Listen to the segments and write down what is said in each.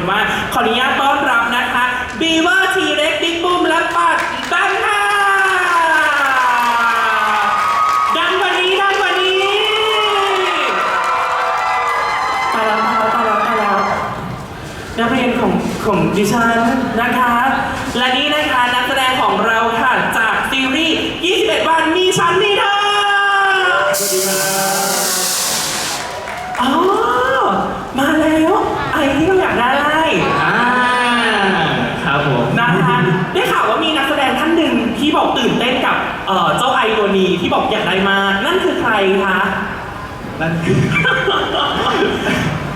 เป็นว่าขออนุญาตต้อนรับนะคะบีเวอร์ทีเร็กบิ๊กบูมและปัดดันค่ะดังกวันนี้ดังกวันนี้ตายแล้วตายแล้วตายแล้วตายแล้วนักเรียนของของดิฉันนะคะ บอกอยากได้มากนั่นคือใครคะนั่นคือ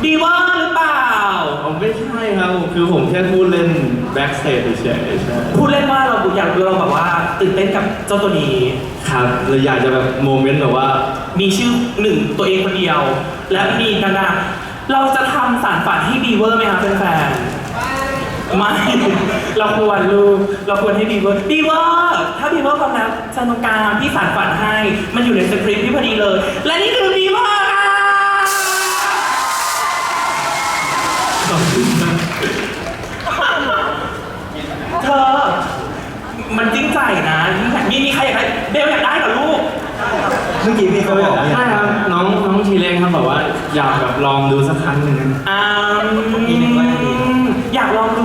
ดีว่าหรือเปล่าผมไม่ใช่ครับผมคือผมแค่พูดเล่นแบ็กสเตจเฉยๆใช่พูดเล่นว่าเราอยากเราแบบว่าตื่นเต้นกับเจ้าตัวนี้ครับเราอยากจะแบบโมเมนต์แบบว่า มีชื่อหนึ่งตัวเองคนเดียว และมีดาราเราจะทำสารฝันให้บีเวอร์ไหมคะแฟนๆ ไม่เราควรลูกเราควรให้บีเวอร์บีเวอร์ถ้าบีเวอร์พร้อมแล้วเชิญตรงกลางพี่สารฝันให้ มันอยู่ในสคริปต์พี่พอดีเลย และนี่คือบีเวอร์ค่ะเธอ มันจริงใจนะยิ่งใหญ่มีมีใครอยากได้เบลอยากได้เหรอลูก เมื่อกี้พี่เขาบอกใช่ครับน้องน้องทีเล็กครับแบบว่าอยากแบบลองดูสักครั้งหนึ่งนะอ่าอยากลองดู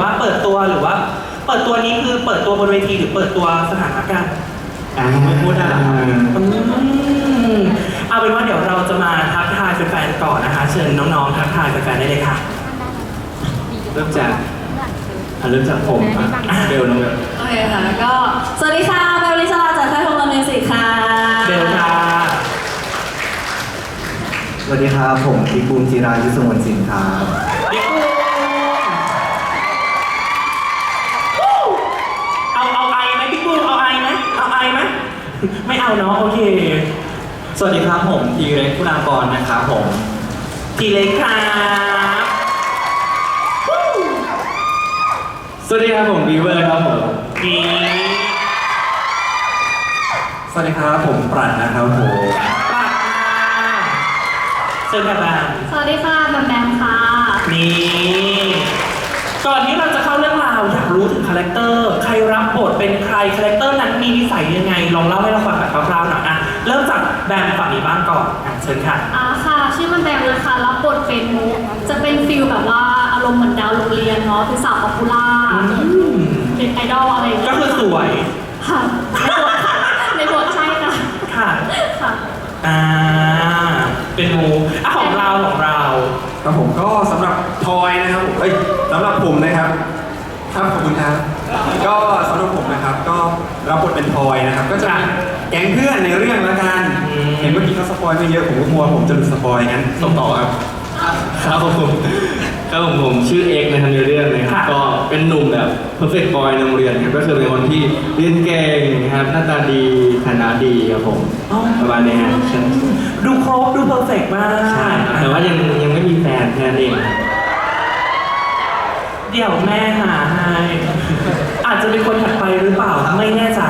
ว่าเปิดตัวหรือว่า เปิดตัวนี้คือเปิดตัวบนเวทีหรือเปิดตัวสถานการณ์อ่าไม่พูดได้หรออืมเอาเป็นว่าเดี๋ยวเราจะมาทักทายแฟนๆก่อนนะคะ เชิญน้องๆทักทายแฟนๆได้เลยค่ะ เริ่มจากอะเริ่มจากผมอะเบลน้องเบลโอเคค่ะก็สวัสดีค่ะเบลลิสลาจากค่ายทงลมิวสิกค่ะเบลค่ะสวัสดีครับผมพี่บูมจิรายุสมนสินครับบิ๊กบูมวู้เอาเอาไอไหมบิ๊กบูมเอาไอไหมเอาไอไหม ไม่เอาเนาะโอเค สวัสดีครับผมทีเร็กคุณากรนะครับผมทีเล็กครับ สวัสดีครับผมบีเวอร์ครับผมนี่สวัสดีครับผมปรัดนะครับผมปากมาเชิญค่ะบางสวัสดีค่ะแบมแบมค่ะนี่ ก่อนที่เราจะเข้าเรื่องราวอยากรู้ถึงคาแรคเตอร์ ใครรับบทเป็นใครคาแรคเตอร์นั้นมีนิสัยยังไง ลองเล่าให้เราฟังแบบคร่าวๆหน่อยอะเริ่มจากแบมฝั่งนี้บ้างก่อนอะเชิญค่ะ อ่าค่ะชื่อมันแบมนะคะรับบทเป็นมุกจะเป็นฟิลแบบว่าอารมณ์เหมือนดาวโรงเรียนเนาะเป็นสาวป๊อปปูล่าอืมเป็นไอดอลอะไรอย่างก็เงี้ยคือสวยค่ะในบทใช่ค่ะค่ะค่ะ อ่าเป็นมูอะของเราของเรา ครับผมก็สำหรับทอยนะครับผมเอ้ยสำหรับผมนะครับครับขอบคุณครับก็สำหรับผมนะครับ ก็รับบทเป็นทอยนะครับ ก็จะค่ะแก๊งเพื่อนในเรื่องละกันอืมเห็นเมื่อกี้เขาสปอยไม่เยอะผมก็กลัวผมจะหลุดสปอยงั้นส่งต่อครับ ครับผมครับผมผมชื่อเอ เป็นหนุ่มแบบ perfect boy ในโรงเรียนครับก็คือเป็นคนที่เรียนเก่งนะครับหน้าตาดีฐานะดีครับผมอ๋อ ประมาณนี้ฮะใช่ดูครบดูเพอร์เฟกต์มากใช่ครับแต่ว่ายังยังไม่มีแฟนแค่นั้นเองครับเดี๋ยวแม่หาให้อาจจะเป็นคนถัดไปหรือเปล่าไม่แน่ใจ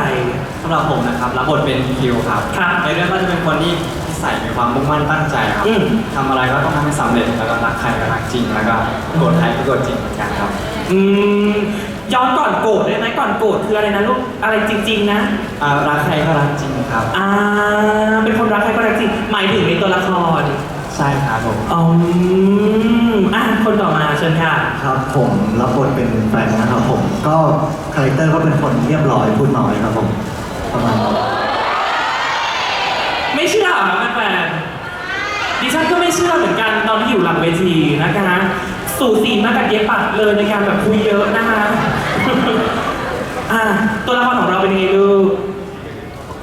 สำหรับผมนะครับรับบทเป็นคิวครับครับในเรื่องก็จะเป็นคนที่นิสัยมีความมุ่งมั่นตั้งใจครับอืม ทำอะไรก็ต้องทำให้สำเร็จแล้วก็รักใครก็รักจริงแล้วก็โกรธใครก็โกรธจริงเหมือนกันครับ อืมย้อนก่อนโกรธได้ไหมก่อนโกรธคืออะไรนะลูกอะไรจริง ๆ นะ อ่ารักใครก็รักจริงครับ อ่า เป็นคนรักใครก็รักจริงหมายถึงในตัวละครใช่ครับผมอ๋ออะคนต่อมาเชิญค่ะ ครับผมรับบทเป็นแฟนนะครับผม ก็คาแรคเตอร์ก็เป็นคนเรียบร้อยพูดน้อยครับผมประมาณนี้ไม่เชื่อเหรอคะแฟนๆดิฉันก็ไม่เชื่อเหมือนกันตอนที่อยู่หลังเวทีนะคะ สู่สีมากกับเย็บปัดเลยในการแบบคุยเยอะนะคะอะตัวละครของเราเป็นยังไงลูก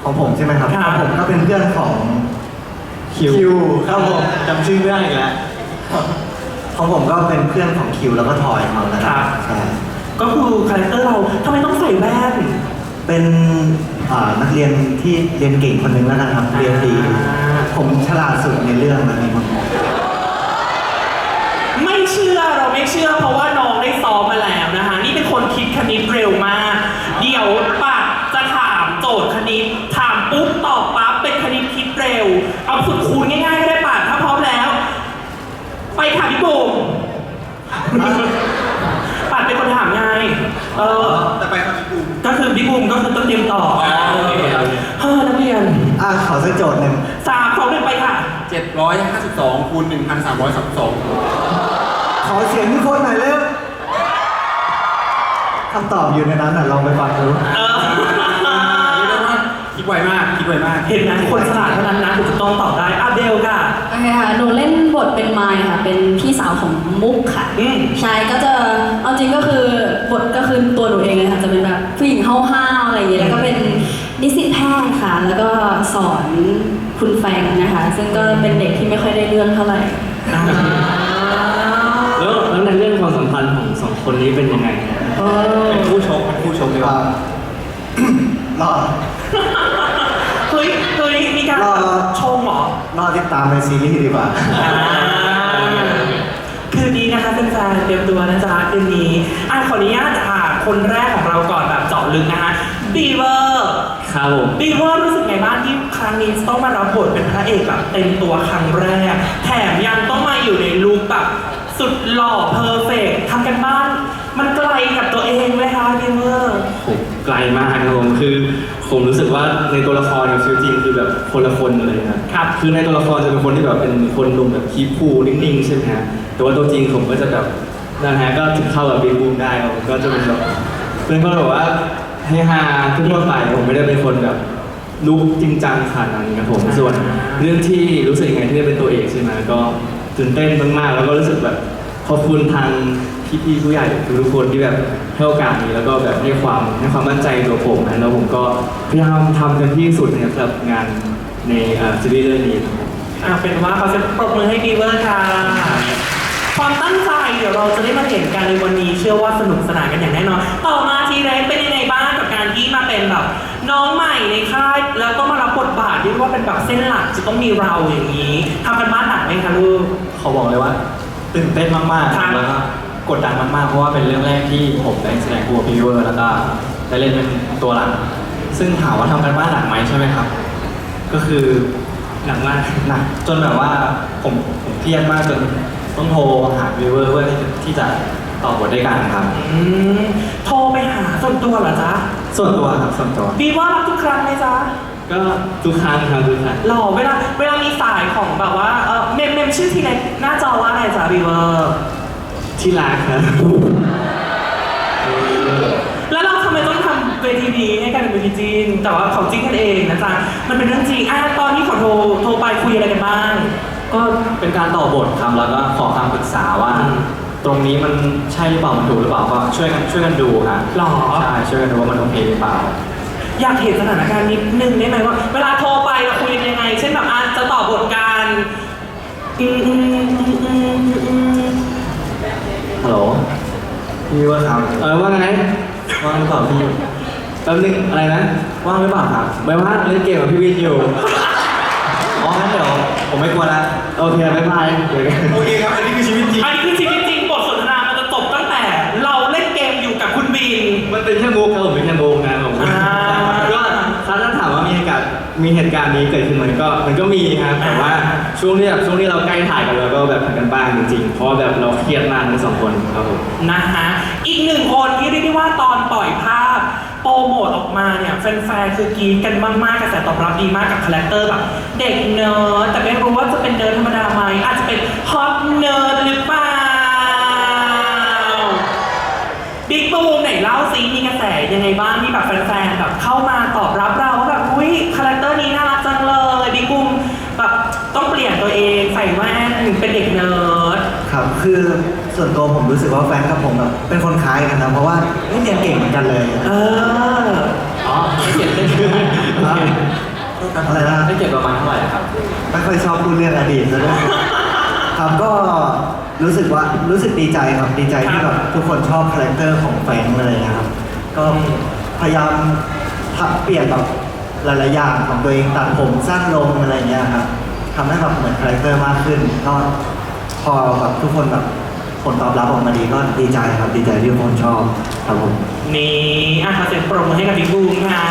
ของผมใช่ไหมครับครับผมก็เป็นเพื่อนของคิวคิวครับผมจำชื่อไม่ได้อีกแล้วของผมก็เป็นเพื่อนของคิวแล้วก็ทอยเขานะคครัรับบใช่ก็คือคาแรคเตอร์เราทำไมต้องใส่แว่น เป็นอ่านักเรียนที่เรียนเก่งคนหนึ่งแล้วกันครับเรียนดีอ่าผมฉลาดสุดในเรื่องนะมีคนบอกไม่ ราไม่เชื่อเพราะว่าน้องได้ซ้อมมาแล้วนะคะ นี่เป็นคนคิดคณิตเร็วมาก เดี๋ยวปะจะถามโจทย์คณิต ถามปุ๊บตอบปั๊บเป็นคณิตคิดเร็ว เอาสุดคูณง่ายๆก็ได้ปะถ้าพร้อมแล้ว ไปค่ะพี่บุ๋มปัดเป็นคนถามไงเออแต่ไปค่ะพี่บูมก็คือพี่บูมก็คือต้องเตรียมต่อเอเฮ้อนักเรียนอะขอสักโจทย์หนึ่งสามสองหนึ่งไปค่ะ 752คูณ1,332 ขอเสียงทุกคนหน่อยเร็วคำตอบอยู่ในนั้นน่ะลองไปฟังดูเออเรียกได้ว่าคิดไวมากคิดไวมาก เห็นไหมคนฉลาดเท่านั้นนะถึงจะต้องตอบได้อาเบลค่ะ โอเคค่ะ หนูเล่นบทเป็นไมค์ค่ะ เป็นพี่สาวของมุกค่ะ อืม ใช่ ก็จะ เอาจริงก็คือบทก็คือตัวหนูเองเลยค่ะ จะเป็นแบบผู้หญิงห้าวๆอะไรอย่างเงี้ย แล้วก็เป็นนิสิตแพทย์ค่ะ แล้วก็สอนคุณแฟงนะคะ ซึ่งก็เป็นเด็กที่ไม่ค่อยได้เรื่องเท่าไหร่แล้วแล้วในเรื่องความสัมพันธ์ของสอง คนนี้เป็นยังไงครับเออเป็นคู่ชกเป็นคู่ชกเลยอ่า รอ เฮ้ยเฮ้ยมีการรอ ชมเหรอ รอติดตามในซีรีส์ดีกว่า อ่าคืนนี้นะคะเป็นแฟนๆเตรียมตัวนะจ๊ะคืนนี้อะขออนุญาตอ่านคนแรกของเราก่อนแบบเจาะลึกนะคะบีเวอร์ครับผม บีเวอร์รู้สึกไงบ้างที่ครั้งนี้ต้องมารับบทเป็นพระเอกแบบเต็มตัวครั้งแรก แถมยังต้องมาอยู่ในลุคแบบ สุดหล่อเพอร์เฟกทำกันบ้าน มันไกลกับตัวเองไหมคะบีเวอร์ผมไกลมากครับผมคือผมรู้สึกว่าในตัวละครกับชีวิตจริงคือแบบคนละคนเลยนะครับครับคือในตัวละครจะเป็นคนที่แบบเป็นคนหนุ่มแบบคีคูลนิ่งๆใช่ไหมฮะแต่ว่าตัวจริงผมก็จะแบบนั่นฮะก็ถึงเข้ากับบิ๊กบูมได้ครับผมก็จะเป็นแบบเป็นคนแบบว่าเฮฮาทั่วๆไปผมไม่ได้เป็นคนแบบลุกจริงจังขนาดนั้นครับผมส่วนเรื่องที่รู้สึกยังไงที่ได้เป็นตัวเอกใช่ไหมก็ ตื่นเต้นมากๆ แล้วก็รู้สึกแบบขอบคุณทางพี่ๆผู้ใหญ่ทุกคนที่แบบให้โอกาสนี้แล้วก็แบบให้ความให้ความมั่นใจตัวผมนะแล้วผมก็พยายามทำเต็มที่สุดนะครับสำหรับงานในซีรีส์เรื่องนี้ครับผมอะเป็นว่าเขาจะปรบมือให้บีเวอร์ค่ะ ความตั้งใจเดี๋ยวเราจะได้มาเห็นกันในวันนี้ เชื่อว่าสนุกสนานกันอย่างแน่นอน ต่อมาทีแรกเป็นยังไงบ้างกับการที่มาเป็นแบบน้องใหม่ในค่ายแล้วก็มารับบทบาทที่ว่าเป็นแบบเส้นหลักจะต้องมีเราอย่างนี้ทำกันบ้านหนักไหมคะลูก เขาบอกเลยว่าตื่นเต้นมากครับๆแล้วก็กดดันมากๆ เพราะว่าเป็นเรื่องแรกที่ผมได้แสดงคู่กับพี่เวอร์แล้วก็ได้เล่นเป็นตัวหลัก ซึ่งถามว่าทำกันบ้านหนักไหมใช่ไหมครับ ก็คือหนักมากหนักจนแบบว่าผมผมเครียดมากจนต้องโทรหาพี่เวอร์เพื่อที่จะที่จะตอบบทด้วยกันครับ อืมโทรไปหาส่วนตัวเหรอจ๊ะ ส่วนตัวครับส่วนตัวบีว่ารับทุกครั้งไหมจ๊ะ ก็ทุกครั้งครับทุกครั้งหล่อเวลาเวลามีสายของแบบว่าเออเมมเมมชื่อทีเล็กหน้าจอว่าอะไรจ๊ะบีเวอร์ที่รักครับแล้วเราทำไมต้องทำเวทีนี้ให้กันเป็นเวทีจีน แต่ว่าเขาจิ้นกันเองนะจ๊ะมันเป็นเรื่องจริงอะตอนนี้ขอโทรโทรไปคุยอะไรกันบ้าง ก็เป็นการต่อบทครับแล้วก็ขอคำปรึกษาว่าอืมตรงนี้มันใช่หรือเปล่ามันถูกหรือเปล่าก็ช่วยกันช่วยกันดูครับหรอใช่ช่วยกันดูว่ามันโอเคหรือเปล่า อยากเห็นสถานการณ์นิดนึงได้ไหมว่า เวลาโทรไปเราคุยกันยังไง เช่นแบบอะจะต่อบทการอืมอืมอืมอืมอืมฮัลโหลพี่ว่าครับเออว่าไงว่างหรือเปล่าพี่แป๊บนึงอะไรนะว่างหรือเปล่าครับไม่ว่าเล่นเกมกับพี่วินอยู่อ๋องั้นเดี๋ยวผมไม่กลัวละโอเคบ๊ายบายเดี๋ยวกันโอเคครับอันนี้คือชีวิตจริงอันนี้คือชีวิตจริงบทสนทนามันจะจบตั้งแต่ เราเล่นเกมอยู่กับคุณบีนมันเป็นแค่มุกครับผมเป็นแค่มุกนะผมอ่าก็ ถ้าถ้าถามว่ามีเหตุการณ์มีเหตุการณ์นี้เกิดขึ้นไหมก็มันก็มีครับแต่ว่าช่วงที่แบบช่วงที่เราใกล้ถ่ายกันเราก็แบบทำกันบ้างจริงๆเพราะว่าแบบเราเครียดมากทั้งสองคนครับผม นะฮะอีกหนึ่งคนที่เรียกได้ว่าตอนปล่อยภาพโปรโมทออกมาเนี่ยแฟนๆคือกรีดกันมากๆกระแสตอบรับดีมากกับคาแรคเตอร์แบบเด็กเนิร์ดแต่ไม่รู้ว่าจะเป็นเนิร์ดธรรมดาไหมอาจจะเป็นฮอตเนิร์ดหรือเปล่าบิ๊กบูมไหนเล่าซิมีกระแส ยังไงบ้างที่แบบแฟนๆแบบเข้ามาตอบรับเราว่าแบบอุ้ยคาแรคเตอร์นี้น่ารักจังเลยบิ๊กบูมแบบต้องเปลี่ยนตัวเองใส่แว่นเป็นเด็กเนิร์ดครับคือส่วนตัวผมรู้สึกว่าแฟนกับผมแบบเป็นคนคล้ายกันนะเพราะว่าไม่เรียนเก่งเหมือนกันเลยเอออ๋อไม่เก็บได้อะไรนะได้เก็บประมาณเท่าไหร่ครับไม่ค่อยชอบพูดเรื่องอดีตซะด้วยครับก็รู้สึกว่ารู้สึกดีใจครับดีใจที่แบบทุกคนชอบคาแรคเตอร์ของแฟรงค์เลยนะครับ ก็พยายามทำเปลี่ยนแบบหลายๆอย่างของตัวเองตัดผมสั้นลงอะไรเงี้ยครับทำให้แบบเหมือนคาแรคเตอร์มากขึ้น ก็พอแบบทุกคนแบบผลตอบรับออกมาดีก็ดีใจครับดีใจที่ทุกคนชอบครับผมนี่อะขอเสียงปรบมือให้กับพี่บูมค่ะ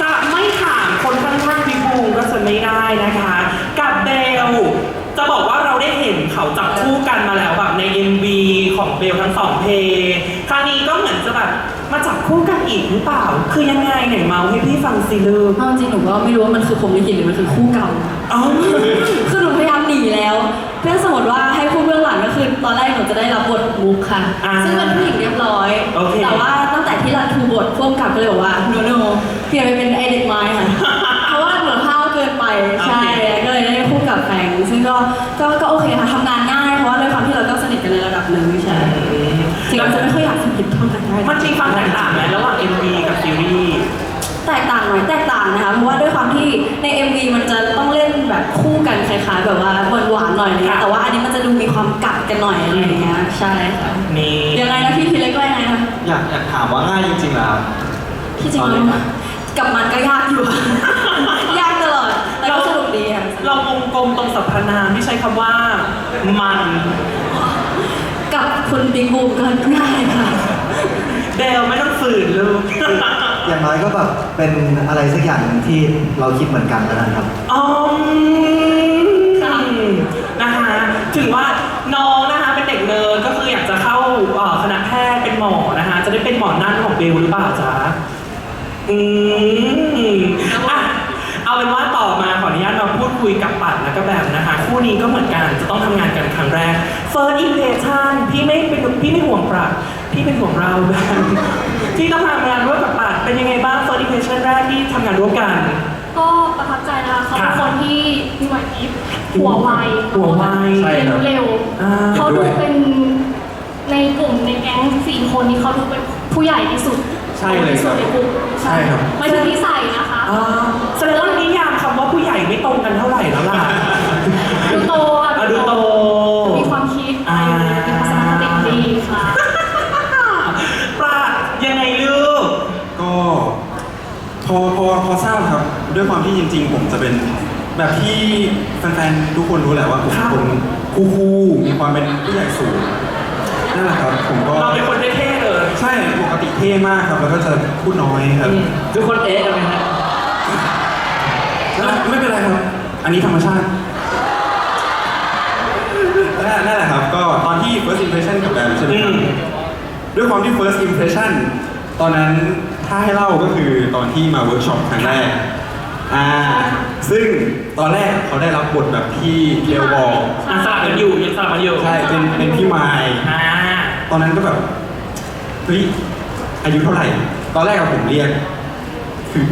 จะไม่ถามคนข้างๆพี่บูมก็จะไม่ได้นะคะ กับเบลจะบอกว่าเราได้เห็นเขาจับคู่กันมาแล้วแบบใน MV ของเบลทั้งสองเพลง อีกหรือเปล่า คือยังไงไหนเมาให้พี่ฟังสิลูก เอาจริงหนูก็ไม่รู้ว่ามันคือผมลิขิตหรือมันคือคู่กรรมอ๋อคือหนูพยายามหนีแล้วเพื่อสมมติว่าให้ผู้เบื้องหลังก็คือตอนแรกหนูจะได้รับบทมุกค่ะ อ่าซึ่งเป็นผู้หญิงเรียบร้อย โอเค แต่ว่าตั้งแต่ที่รันทูบทพ่วงกับก็เลยบอกว่าโนโนเปลี่ยนไปเป็นไอเด็กไม้ค่ะ เพราะว่าเหมือนห้าวเกินไป ใช่ก็เลยได้คู่กับแฟงซึ่งก็ก็ก็โอเคค่ะทำงานง่ายเพราะว่าด้วยความที่เราก็สนิทกันในระดับหนึ่งใช่ถึงเราจะไม่ค่อยอยาก มันมีความแตกต่างไหมระหว่าง MV กับซีรีส์แตกต่างไหมแตกต่างนะคะเพราะว่าด้วยความที่ใน MV มันจะต้องเล่นแบบคู่กันคล้ายๆแบบว่าหวานๆหน่อยนึงค่ะแต่ว่าอันนี้มันจะดูมีความกัดกันหน่อยอะไรอย่างเงี้ยใช่ค่ะนี่ยังไงนะพี่พี่เล็กว่ายังไงนะอยากอยากถามว่าง่ายจริงๆแล้วที่จริงตอนเล่นอะกับมันก็ยากอยู่ ยากตลอดแต่ก็สนุกดีค่ะเราวงกลมตรงสรรพนามที่ใช้คำว่ามัน กับคุณบิ๊กบูมก็ง่ายค่ะ เดลไม่ต้องฝืนลูก อย่างน้อยก็แบบเป็นอะไรสักอย่างหนึ่งที่เราคิดเหมือนกันแล้วนะครับ อ๋อนะคะถึงว่าน้องนะคะเป็นเด็กเนิร์ดก็คืออยากจะเข้าเอ่อคณะแพทย์เป็นหมอนะคะ จะได้เป็นหมอนั่นของเบลหรือเปล่าจ๊ะอืม คุยกับปัดและก็แบบนะคะ คู่นี้ก็เหมือนกันจะต้องทำงานกันครั้งแรก First impression พี่ไม่เป็นพี่ไม่ห่วงปรับพี่เป็นห่วงเราแบบที่ต้องทำงานร่วมกับปัดเป็นยังไงบ้าง First impression แรกที่ทำงานร่วมกัน ก็ประทับใจนะคะเขาเป็นค่ะคนที่มีไหวพริบหัวไวหัวไวใช่เรียนครับรู้เร็วอ่า เขาดูเป็นในกลุ่มในแก๊งสี่คนนี้เขาดูเป็นผู้ใหญ่ที่สุดใช่เลยครับ ที่สุดในกลุ่มใช่ครับไม่ใช่นิสัยนะคะ อ่าแสดงว่านิยาม คำว่าผู้ใหญ่ไม่ตรงกันเท่าไหร่แล้วล่ะ ดูโตอะอะดูโต มีความคิดอ่ามีทัศนคติดีค่ะ ปราดยังไงลูก ก็พอพอพอทราบครับ ด้วยความที่จริง ๆ ผมจะเป็นแบบที่แฟนๆทุกคนรู้แหละว่าผมครับเป็นคนคู่ๆมีความเป็นผู้ใหญ่สูงนั่นแหละครับ ผมก็เราเป็นคนเท่ๆเลยใช่ปกติเท่มากครับ แล้วก็จะพูดน้อยครับอืมทุกคนเอ๊ะกันไหมฮะแล้ว ไม่เป็นไรครับ อันนี้ธรรมชาตินั่นนั่นแหละครับ ก็ตอนที่ first impression กับแบมใช่ไหมครับอืมด้วยความที่ first impression ตอนนั้นถ้าให้เล่าก็คือตอนที่มาเวิร์กช็อปครั้งแรก อ่า ซึ่งตอนแรกเขาได้รับบทแบบที่เรียวบอกอะสลับกันอยู่ยังสลับกันอยู่ใช่ เป็นเป็นพี่ไมายอ่าตอนนั้นก็แบบเฮ้ยอายุเท่าไหร่ ตอนแรกอะผมเรียกคือ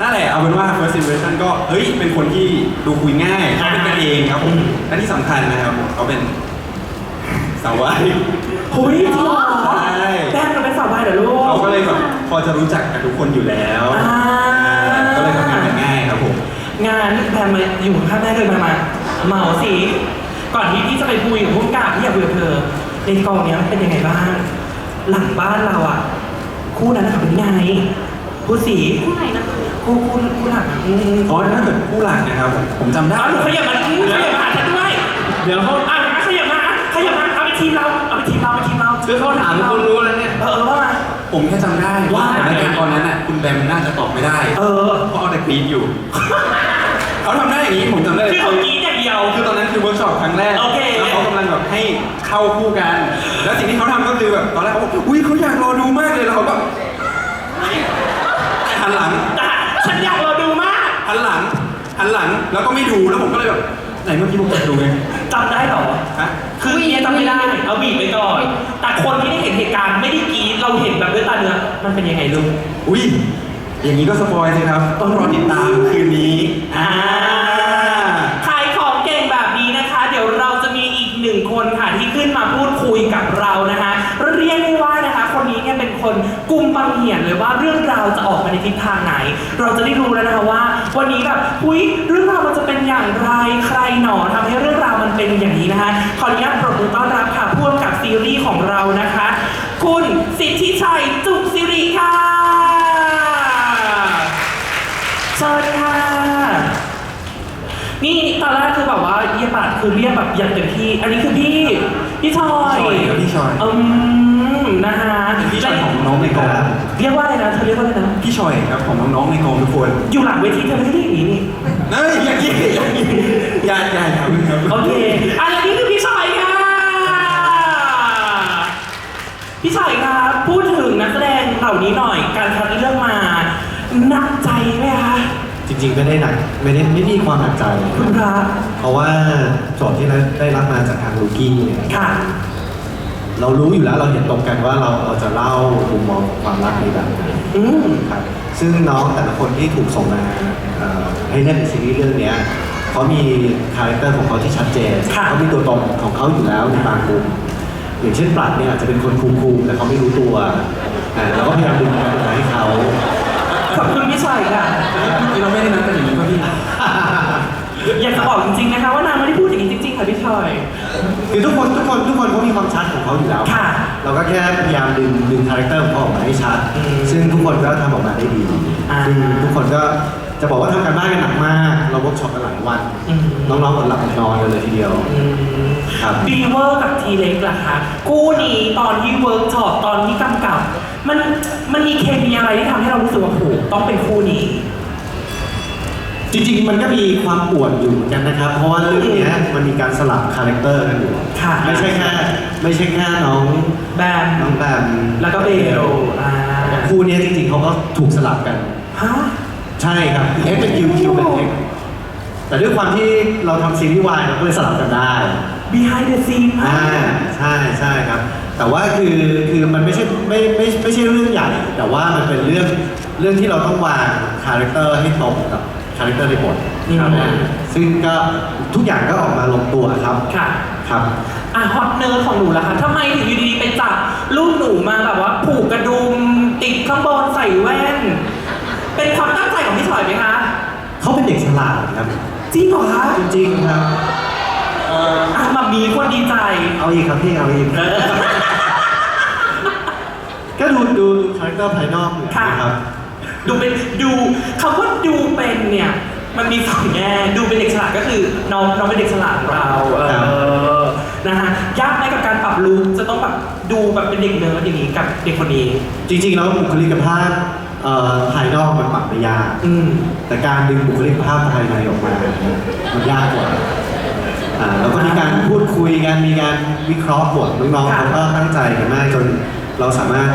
นค่ะนั่นแหละเอาเป็นว่า first impression ก็เฮ้ยเป็นคนที่ดูคุยง่ายเขาเป็นกันเองครับผมและที่สำคัญนะครับเขาเป็นสาววายหุยจริงเหรอใช่แต้มเราเป็นสาววายเหรอลูกเขาก็เลยแบบพอจะรู้จักกันทุกคนอยู่แล้วอ่าก็เลยทำงานกันง่ายครับผมงานแพมมาอยู่ข้างแม่เลยมามาเหมาสิก่อนที่พี่จะไปคุยกับพุ่มกาพี่อยากคุยกับเธอในกองเนี้ยมันเป็นยังไงบ้างหลังบ้านเราอะ คู่นั้นน่ะเป็นยังไงคู่สี ผู้ไหนนะคะ คู่คู่คู่หลังอืมอ๋อถ้าเกิดผู้หลักนะครับผมผมจำได้ เอาหนูขยับมาอืมขยับมาหาฉันด้วย เดี๋ยวเขาอะขยับมาขยับมาเอาไปทีมเรา เอาไปทีมเราเอาไปทีมเราคือเขาถามคนรู้แล้วเนี่ย เออเออว่ามา ผมแค่จำได้ว่าว่าในการตอนนั้นน่ะคุณแบมน่าจะตอบไม่ได้เออ เพราะเอาแต่กรีดอยู่ เขาทำได้อย่างนี้ผมจำได้เลยคือเขากรี๊ดอย่างเดียว คือตอนนั้นคือเวิร์กช็อปครั้งแรกโอเค แล้วเขากำลังแบบให้เข้าคู่กัน แล้วสิ่งที่เขาทำก็คือแบบตอนแรกเขาบอกอุ้ยเขาอยากรอดูมากเลยแล้วเขาก็หันหลังแต่ ฉันอยากเราดูมากหันหลังหันหลังแล้วก็ไม่ดูแล้วผมก็เลยแบบไหนเมื่อกี้ผมจะดูไงจำได้เหรอ ฮะคือเมียจำไม่ได้ เอาบีบไปก่อน แต่คนที่ได้เห็นเหตุการณ์ไม่ได้กรีดเราเห็นแบบด้วยตาเนื้อ มันเป็นยังไงลูก อุ้ยอย่างนี้ก็สปอยสิครับ ต้องรอติดตามคืนนี้อ่าขายของเก่งแบบนี้นะคะ เดี๋ยวเราจะมีอีกหนึ่งคนค่ะที่ขึ้นมาพูดคุยกับเรานะคะ เรียกได้ว่านะคะ คนนี้เนี่ยเป็นคนกุมบังเหียนเลยว่าเรื่องราวจะออกมาใน ทิศทางไหน เราจะได้รู้แล้วนะคะว่า วันนี้แบบอุ้ยเรื่องราวมันจะเป็นอย่างไรใครหนอทำให้เรื่องราวมันเป็นอย่างนี้นะคะขออนุญาตปรบมือต้อนรับค่ะพ่วงกับซีรีส์ของเรานะคะ คุณสิทธิชัยจุกสิริค่ะเชิญค่ะนี่ตอนแรกคือแบบว่าเยียบัดคือเรียกแบบอย่างเต็มที่ อันนี้คือพี่พี่ชอยพี่ชอยครับพี่ชอยอืมนะฮะพี่ชอยของน้องในกอง เรียกว่าอะไรนะเธอเรียกว่าอะไรนะพี่ชอยครับของน้องๆในกองทุกคนอยู่หลังเวทีเธอไม่ได้เรียกอี๋นี่เฮ้ยอย่างนี้อย่างนี้อย่าอย่าาครับโอเคอันนี่คือพี่ชอยค่ะพี่ชอยครับพูดถึงนักแสดงเหล่านี้หน่อย การทัดเรื่องมาหนักใจไหมคะจริงๆไม่ได้หนักไม่ได้ไม่มีความหนักใจ คุณพระเพราะว่าโจบที่ได้รับมาจากทางลูกี้เนี่ย เรารู้อยู่แล้วเราเห็นตรงกันว่าเราเราจะเล่ามุมมองความรักในแบบไหนอืมครับซึ่งน้องแต่ละคนที่ถูกส่งมาเอ่อให้เล่นในซีรีส์เรื่องเนี้ยเขามีคาแรคเตอร์ของเขาที่ชัดเจนค่ะเขามีตัวตนของเขาอยู่แล้วในบางกลุ่มอย่างเช่นปลัดเนี่ยอาจจะเป็นคนคูลๆแต่เขาไม่รู้ตัวอ่าเราก็พยายามดึงมาให้เขา ขอบคุณพี่ชายค่ะที่เราไม่ได้นัดกันอย่างนี้ก็พี่ อยากจะบอกจริงๆนะคะว่านางไม่ได้พูดอย่างนี้จริงๆค่ะพี่ชอย คือทุกคนทุกคนทุกคนเขามีความชัดของเขาอยู่แล้ว ค่ะ เราก็แค่พยายามดึงดึงคาแรคเตอร์ของเขาออกมาให้ชัด อืมซึ่งทุกคนก็ทำออกมาได้ดีอ่า ซึ่งทุกคนก็จะบอกว่าทำการบ้านกันหนักมาก เราเวิร์กช็อปกันหลายวัน อืมน้องๆอดหลับอดนอนกันเลยทีเดียวครับ บีเวอร์กับทีเล็กล่ะคะคู่นี้ตอนที่เวิร์กช็อปตอนที่กำกับ มันมันมีเคมีอะไรที่ทำให้เรารู้สึกว่าโหต้องเป็นคู่นี้ จริงๆ มันก็มีความปวดอยู่เหมือนกันนะครับ เพราะว่าเรื่องเนี้ยมันมีการสลับคาแรคเตอร์กันอยู่ค่ะไม่ใช่แค่ไม่ใช่แค่น้องแบมน้องแบมแล้วก็เบลอ่าคู่เนี้ยจริงๆเขาก็ถูกสลับกันฮะใช่ครับเอ็กเป็นคิวคิวเป็นเอ็กแต่ด้วยความที่เราทำซีรีส์วายเราก็เลยสลับกันได้ behind the scene อ่าใช่ใช่ครับ แต่ว่าคือคือมันไม่ใช่ไม่ไม่ไม่ใช่เรื่องใหญ่ แต่ว่ามันเป็นเรื่องเรื่องที่เราต้องวางคาแรคเตอร์ให้ตรงกับคาแรคเตอร์ในบทครับซึ่งก็ทุกอย่างก็ออกมาลงตัวครับค่ะ ครับอะฮอตเนิร์ดของหนูล่ะคะทำไมถึงอยู่ดีๆไปจับลูกหนูมาแบบว่าผูกกระดุมติดข้างบนใส่แว่น เป็นความตั้งใจของพี่ชอยไหมคะ เขาเป็นเด็กฉลาดครับ จริงเหรอคะจริงๆครับอะมามีคนดีใจ เอาอีกครับพี่เอาอีกเออก็ดูดูคาแรคเตอร์ภายนอกเนี่ยค่ะนะครับ ดูเป็นดูคำว่าดูเป็นเนี่ย มันมีสองแง่ดูเป็นเด็กฉลาดก็คือน้องน้องเป็นเด็กฉลาดของเราเอครับอนะฮะยากไหมกับการปรับลุคจะต้องแบบดูแบบเป็นเด็กเนิร์ดอย่างนี้กับเด็กคนนี้ จริงๆแล้วบุคลิกภาพเอ่อภายนอกมันปรับไม่ยากอืมแต่การดึงบุคลิกภาพภายในออกมาเนี่ยมันยากกว่าอ่าแล้วก็มีการพูดคุยกันมีการวิเคราะห์บทน้องๆค่ะเขาก็ตั้งใจกันมากจนเราสามารถ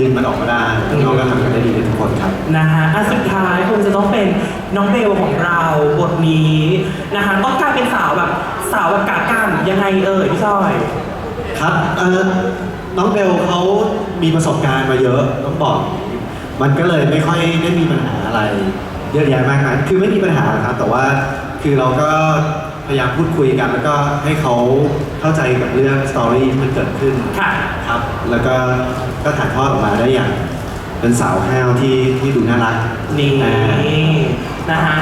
ดึงมันออกมาได้อืมน้องๆก็ทำกันได้ดีกันทุกคนครับ นะฮะอันสุดท้ายคงจะต้องเป็นน้องเบลของเราบทนี้นะคะต้องกลารเป็นสาวแบบสาวแบบกากันยังไงเอ่ยพี่ซอย ครับเอ่อน้องเบลเขามีประสบการณ์มาเยอะต้องบอก มันก็เลยไม่ค่อยได้มีปัญหาอะไร เยอะแยะมากมายคือไม่มีปัญหาครับ แต่ว่าคือเราก็พ ยายามพูดคุยกัน แล้วก็ให้เขาเข้าใจกับเรื่องสตอรี่ที่มันเกิดขึ้นค่ะ ครับ แล้วก็ก็ถ่ายทอดออกมาได้อย่าง เป็นสาวห้าวที่ที่ดูน่ารักนี่อ่า นะฮะ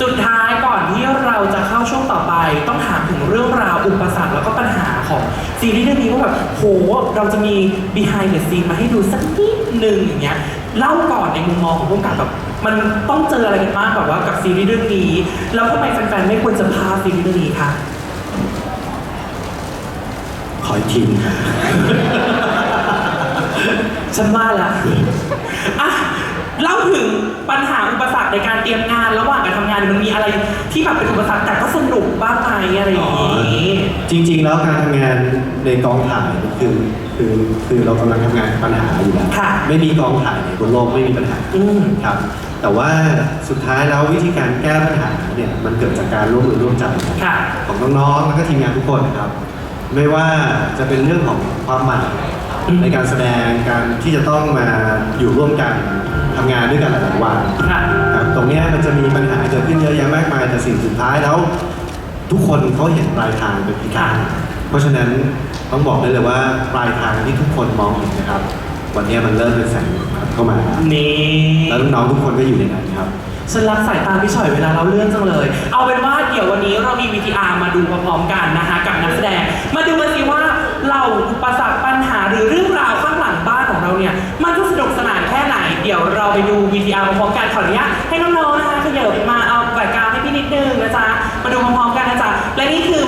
สุดท้ายก่อนที่เราจะเข้าช่วงต่อไป ต้องถามถึงเรื่องราวอุปสรรคแล้วก็ปัญหาของซีรีส์เรื่องนี้ว่าแบบโหเราจะมี behind the scene มาให้ดูสักนิดหนึ่งอย่างเงี้ยเล่าก่อนในมุมมองของพวกกับแบบ มันต้องเจออะไรกันบ้างแบบว่ากับซีรีส์เรื่องนี้ แล้วทำไมแฟนๆไม่ควรจะพลาดซีรีส์เรื่องนี้คะขออีกทีหนึงครับฉันว่าละอะเล่าถึงปัญหาอุปสรรคในการเตรียมงานระหว่างการทำงานมันมีอะไรที่แบบเป็นอุปสรรคแต่ก็สนุกบ้างไหมอะไรอย่างนี้ จริง ๆ แล้วการทำงานในกองถ่ายนี่คือ คือคือเรากำลังทำงานกับปัญหาอยู่แล้วค่ะไม่มีกองถ่ายไหนบนโลกไม่มีปัญหาอืม ครับ แต่ว่าสุดท้ายแล้ววิธีการแก้ปัญหาเนี่ยมันเกิดจากการร่วมมือร่วมใจ ค่ะ ของน้องๆ แล้วก็ทีมงานทุกคนนะครับ ไม่ว่าจะเป็นเรื่องของความใหม่อืมในการแสดงการที่จะต้องมาอยู่ร่วมกันทำงานด้วยกันหลายๆวันค่ะ ครับตรงเนี้ยมันจะมีปัญหาเกิดขึ้นเยอะแยะมากมายแต่สิ่งสุดท้ายแล้ว ทุกคนเขาเห็นปลายทางเป็นพิการเพราะฉะนั้น ต้องบอกได้เลยว่าปลายทางที่ทุกคนมองเห็นนะครับ วันเนี้ยมันเริ่มเป็นแสงเข้ามานี่แล้วน้องๆทุกคนก็อยู่ในนั้นครับ ฉันรักสายตาพี่ฉอยเวลาเราเลื่อนจังเลย เอาเป็นว่าเดี๋ยววันนี้เรามี VTR มาดูพร้อมๆกันนะคะกับนักแสดง มาดูกันสิว่าเราอุปสรรคปัญหาหรือเรื่องราวข้างหลังบ้านของเราเนี่ย มันจะสนุกสนานแค่ไหน เดี๋ยวเราไปดู VTR พร้อมๆกันขออนุญาตให้น้องๆนะคะขยับมาเอาปากกาให้พี่นิดนึงนะจ๊ะ มาดูพร้อมๆกันนะจ๊ะ และนี่คือ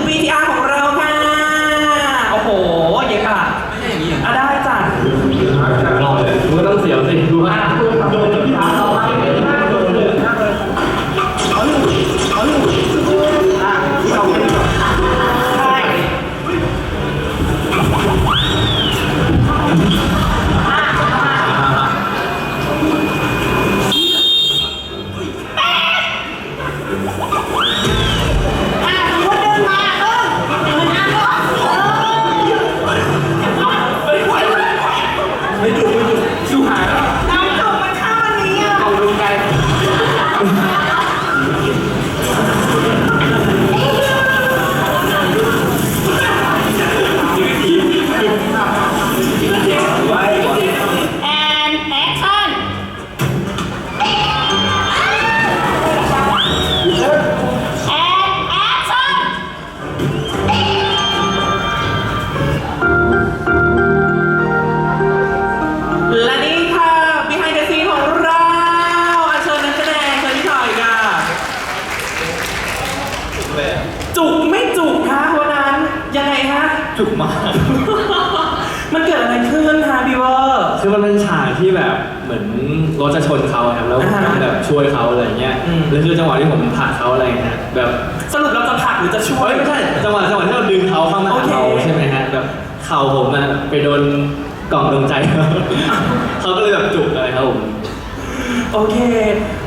โอเค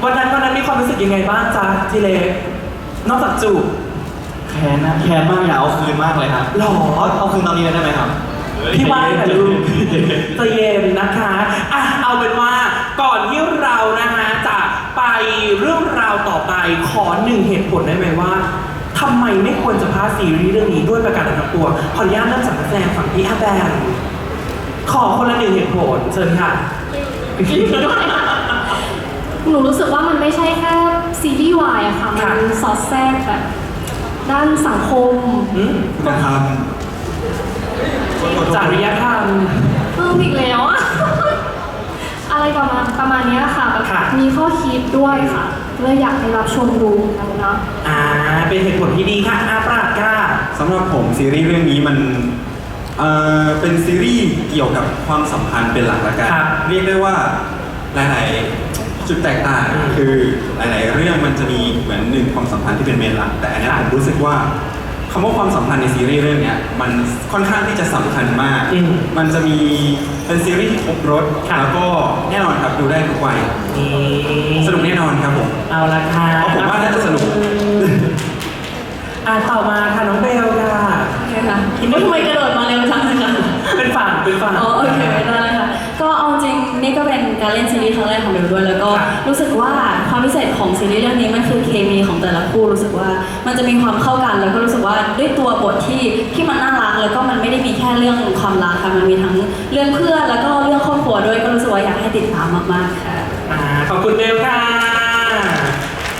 วันนั้นวันนั้นมีความรู้สึกยังไงบ้างจ๊ะทีเล็กนอกจากจูบแค้นนะแค้นมากอยากเอาคืนมากเลยครับหรอเอาเอาคืนตอนนี้เลยได้ไหมครับ พี่ว่าแต่ลูกใจะเย็นนะคะอะเอาเป็นว่าก่อนที่เรานะคะจะไปเรื่องราวต่อไปขอหนึ่งเหตุผลได้ไหมว่าทำไมไม่ควรจะพากย์ซีรีส์เรื่องนี้ด้วยประการทั้งปวงขออนุญาตเริ่มจากนักแสดงฝั่งพี่อาแบงขอคนละหนึ่งเหตุผลเชิญค่ะ หนูรู้สึกว่ามันไม่ใช่แค่ซีรีส์วายอะค่ะค่ะมันสอดแทรกแบบด้านสังคมอืมนะครับจริยธรรมเพิ่มอีกแล้วอะอะไรประมาณประมาณเนี้ยค่ะแบบค่ะมีข้อคิดด้วยค่ะเลยอยากให้รับชมดูกันเนาะอ่า เป็นเหตุผลที่ดีค่ะอาปราดค่ะสำหรับผมซีรีส์เรื่องนี้มันเอ่อเป็นซีรีส์เกี่ยวกับความสัมพันธ์เป็นหลักละกันครับเรียกได้ว่าหลายๆ จุดแตกต่างอืมคือหลาย ๆ เรื่องมันจะมีเหมือนหนึ่งความสัมพันธ์ที่เป็นเมนหลัก แต่อันเนี้ยครับผมรู้สึกว่าคำว่าความสัมพันธ์ในซีรีส์เรื่องเนี้ยมันค่อนข้างที่จะสำคัญมากอืมมันจะมีเป็นซีรีส์ที่ครบรถครับแล้วก็แน่นอนครับดูได้ทุกวัยนี่สนุกแน่นอนครับผมเอาละค่ะเอาผมว่าน่าจะสนุกอ่าต่อมาค่ะน้องเบลค่ะโอเคค่ะว่าทำไมกระโดดมาเร็วจังเลยคะเป็นฝั่งเป็นฝั่งอ๋อโอเคได้ นี่ก็เป็นการเล่นซีรีส์ครั้งแรกของเบลด้วย แล้วก็ครับรู้สึกว่าความพิเศษของซีรีส์เรื่องนี้มันคือเคมีของแต่ละคู่รู้สึกว่ามันจะมีความเข้ากัน แล้วก็รู้สึกว่าด้วยตัวบทที่ที่มันน่ารักแล้วก็มันไม่ได้มีแค่เรื่องความรักค่ะมันมีทั้งเรื่องเพื่อนแล้วก็เรื่องครอบครัวด้วยก็รู้สึกว่าอยากให้ติดตามมากๆค่ะอ่าขอบคุณเบลค่ะ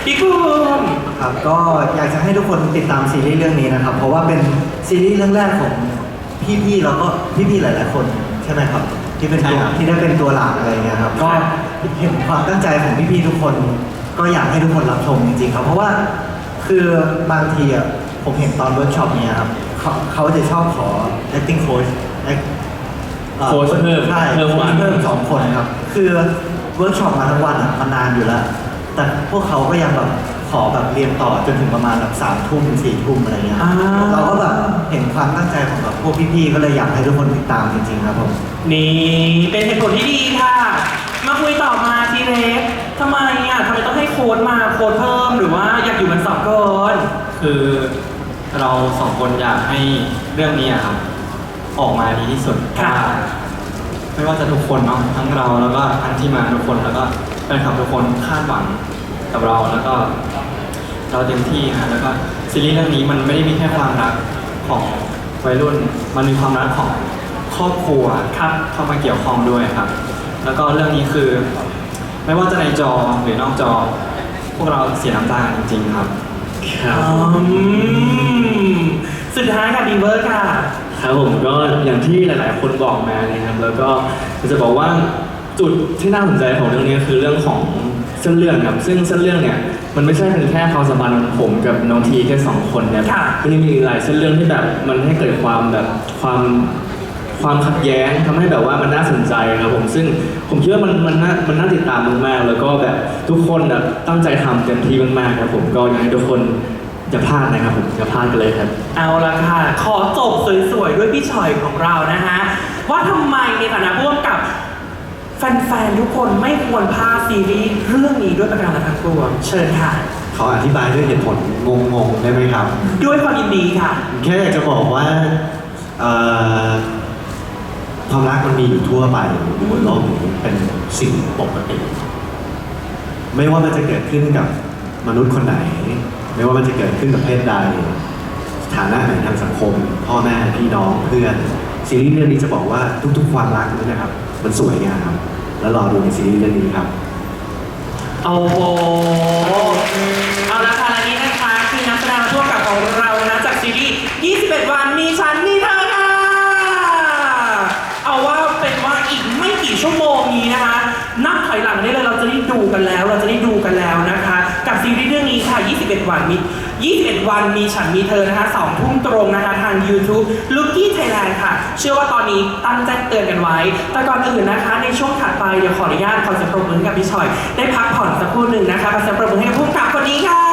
พี่กุ้มครับก็อยากจะให้ทุกคนติดตามซีรีส์เรื่องนี้นะครับ เพราะว่าเป็นซีรีส์เรื่องแรกของพี่ๆแล้วก็พี่ๆหลาย ๆ คนใช่ไหมครับ ที่เป็นใช่ตัวครับที่ได้เป็นตัวหลักอะไรเงี้ยครับก็เห็นความตั้งใจของพี่ๆทุกคน ก็อยากให้ทุกคนรับชมจริงๆครับ เพราะว่าคือบางทีอะผมเห็นตอนเวิร์กช็อปเนี่ยครับเขาเขาจะชอบขอ acting coach act อ่อโค้ชเพิ่มใช่เพิ่มโค้วัชนเพิ่มสองคนครับ คือเวิร์กช็อปมาทั้งวันอะมันนานอยู่แล้ว แต่พวกเขาก็ยังแบบ ขอแบบเรียนต่อจนถึงประมาณแบบสามทุ่มสี่ทุ่มอะไรเงี้ยอ่า เราก็แบบเห็นความตั้งใจของแบบพวกพี่ๆก็เลยอยากให้ทุกคนติดตามจริงๆครับผมนี่เป็นเหตุผลที่ดีค่ะ มาคุยต่อมาทีเล็กทำไมอะทำไมต้องให้โค้ดมาโค้ดเพิ่มหรือว่าอยากอยู่มันสองคนคือเราสองคนอยากให้เรื่องนี้อะครับ ออกมาดีที่สุดเพราะว่าไม่ว่าจะทุกคนเนาะทั้งเราแล้วก็ทั้งที่มาทุกคนแล้วก็แฟนคลับทุกคนคาดหวัง กับเราแล้วก็ เราเต็มที่นะแล้วก็ซีรีส์เรื่องนี้มันไม่ได้มีแค่ความรักของวัยรุ่น มันมีความรักของครอบครัวครับเข้ามาเกี่ยวข้องด้วยครับ แล้วก็เรื่องนี้คือ ไม่ว่าจะในจอหรือนอกจอ พวกเราเสียน้ำตาจริงๆครับอืมสุดท้ายค่ะดีเวอร์ค่ะ ครับผมก็อย่างที่หลาย ๆ คนบอกมานะครับ แล้วก็จะบอกว่าจุดที่น่าสนใจของเรื่องนี้คือเรื่องของเส้นเรื่องครับซึ่งเส้นเรื่องเนี่ยมันไม่ใช่เพียงแค่ความสัมพันธ์ของผมกับน้องทีแค่สองคนนะครับค่ะ มันยังมีอีกหลายเส้นเรื่องที่แบบมันให้เกิดความแบบความความขัดแย้งทำให้แบบว่ามันน่าสนใจครับผมซึ่งผมคิดว่ามันมันน่ามันน่าติดตามมากๆแล้วก็แบบทุกคนแบบตั้งใจทำเต็มที่มากๆครับผมก็อยากให้ทุกคนอย่าพลาดนะครับผมอย่าพลาดกันเลยครับ เอาละค่ะ ขอจบสวยๆ ด้วยพี่ชอยของเรานะฮะ ว่าทำไมในฐานะร่วมกับ แฟนๆทุกคนไม่ควรพลาดซีรีส์เรื่องนี้ด้วยประการทั้งปวงเชิญค่ะขออธิบายด้วยเหตุผลงงๆได้ไหมครับ ด้วยความยินดีค่ะ แค่อยากจะบอกว่าเอ่อความรักมันมีอยู่ทั่วไปอยู่บนโลกนี้เป็นสิ่งปกติ ไม่ว่ามันจะเกิดขึ้นกับมนุษย์คนไหน ไม่ว่ามันจะเกิดขึ้นกับเพศใด สถานะไหนทางสังคม พ่อแม่พี่น้องเพื่อนซีรีส์เรื่องนี้จะบอกว่าทุกๆความรักนี่นะครับ มันสวยงามแล้วรอดูในซีรีส์เรื่องนี้ครับโอ้โหเอาละค่ะและนี้นะคะคือนักแสดงร่วกับของเรานะจากซีรีส์21 วันมีฉันมีเธอค่ะเอาว่าเป็นว่าอีกไม่กี่ชั่วโมงนี้นะคะนับถอยหลังได้เลยเราจะได้ดูกันแล้ว เราจะได้ดูกันแล้วนะคะ กับซีรีส์เรื่องนี้ค่ะ 21 วันมี 21 วันมีฉันมีเธอนะคะสองทุ่มตรงนะคะทาง YouTube l o o k y Thailand ค่ะ เชื่อว่าตอนนี้ตั้งแจ้งเตือนกันไว้ แต่ก่อนอื่นนะคะ ในช่วงถัดไปเดี๋ยวขออนุญาตขอเสียงปรบมือกับพี่ชอย ได้พักผ่อนสักครู่หนึ่งนะคะขอเสียงปรบมือให้กับผู้กำกับคนนี้ค่ะ